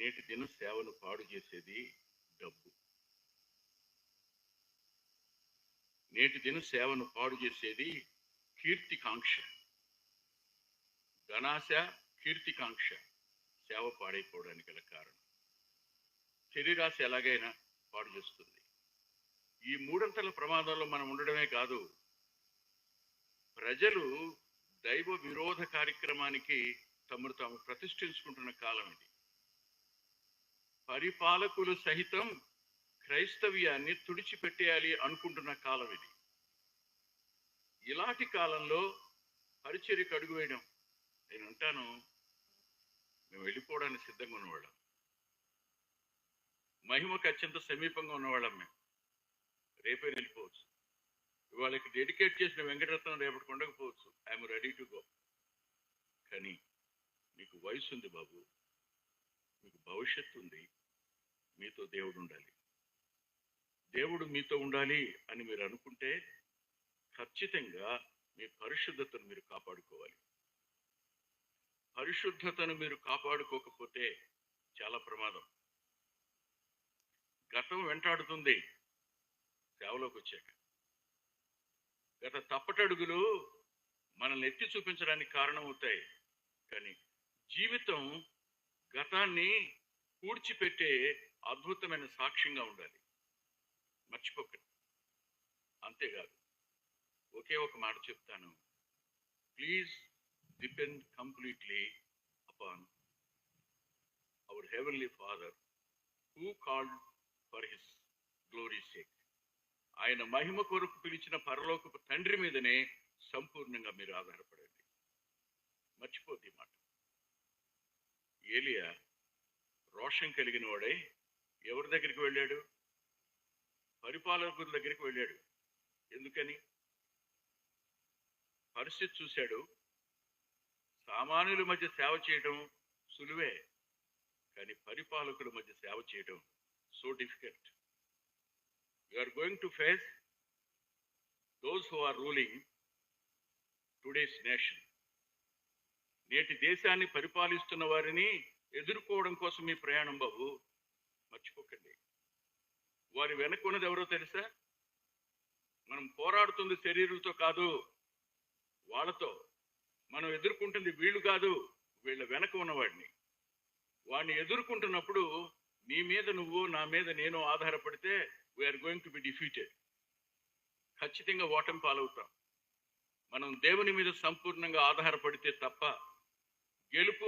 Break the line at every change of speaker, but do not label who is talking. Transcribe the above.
నేటి దిన సేవను పాడు చేసేది డబ్బు. నేటి దిన సేవను పాడు చేసేది కీర్తికాంక్ష. ధనాశ కీర్తికాంక్ష సేవ పాడైపోవడానికి గల కారణం. శరీరాశ ఎలాగైనా పాడు చేస్తుంది. ఈ మూడంతల ప్రమాదంలో మనం ఉండడమే కాదు ప్రజలు దైవ విరోధ కార్యక్రమానికి తమను తాము ప్రతిష్ఠించుకుంటున్న కాలం ఇది. పరిపాలకులు సహితం క్రైస్తవ్యాన్ని తుడిచిపెట్టేయాలి అనుకుంటున్న కాలం ఇది. ఇలాంటి కాలంలో పరిచర్యకు అడుగు వేయడం నేను అంటాను మేము వెళ్ళిపోవడానికి సిద్ధంగా ఉన్నవాళ్ళం. మహిమకు అత్యంత సమీపంగా ఉన్నవాళ్ళం మేము. రేపే వెళ్ళిపోవచ్చు. ఇవాళకి డెడికేట్ చేసిన వెంకటరత్నం రేపటి కొండకపోవచ్చు. ఐఎమ్ రెడీ టు గో కానీ మీకు వయసు ఉంది బాబు. మీకు భవిష్యత్తు ఉంది మీతో దేవుడు ఉండాలి. దేవుడు మీతో ఉండాలి అని మీరు అనుకుంటే ఖచ్చితంగా మీ పరిశుద్ధతను మీరు కాపాడుకోవాలి. పరిశుద్ధతను మీరు కాపాడుకోకపోతే చాలా ప్రమాదం. గతం వెంటాడుతుంది. సేవలోకి వచ్చాక. గత తప్పటడుగులు మనల్ని ఎత్తి చూపించడానికి కారణమవుతాయి. కానీ జీవితం గతాన్ని పూడ్చిపెట్టే అద్భుతమైన సాక్ష్యంగా ఉండాలి. మర్చిపోకండి. అంతేకాదు ఒకే ఒక మాట చెప్తాను. Please depend completely upon our heavenly father who called for his glory sake ఆయన మహిమ కొరకు పిలిచిన పరలోకపు తండ్రి మీదనే సంపూర్ణంగా మీరు ఆధారపడండి. మర్చిపోద్ది మాట. ఏలియా రోషం కలిగిన వాడే ఎవరి దగ్గరికి వెళ్ళాడు? పరిపాలకుల దగ్గరికి వెళ్ళాడు. ఎందుకని? పరిస్థితి చూశాడు. సామాన్యుల మధ్య సేవ చేయడం సులువే కానీ పరిపాలకుల మధ్య సేవ చేయడం so difficult you are going to face those who are ruling today's nation నేటి దేశాన్ని పరిపాలిస్తున్న వారిని ఎదుర్కోవడం కోసం మీ ప్రయాణం బాబు. మర్చిపోకండి. వారి వెనక ఉన్నది ఎవరో తెలుసా? మనం పోరాడుతుంది శరీరంతో కాదు వాళ్ళతో. మనం ఎదుర్కొంటుంది వీళ్ళు కాదు వీళ్ళ వెనక ఉన్నవాడిని. వాడిని ఎదుర్కొంటున్నప్పుడు నీ మీద నువ్వు నా మీద నేను ఆధారపడితే we are going to be defeated ఖచ్చితంగా ఓటమి పాలవుతాం. మనం దేవుని మీద సంపూర్ణంగా ఆధారపడితే తప్ప గెలుపు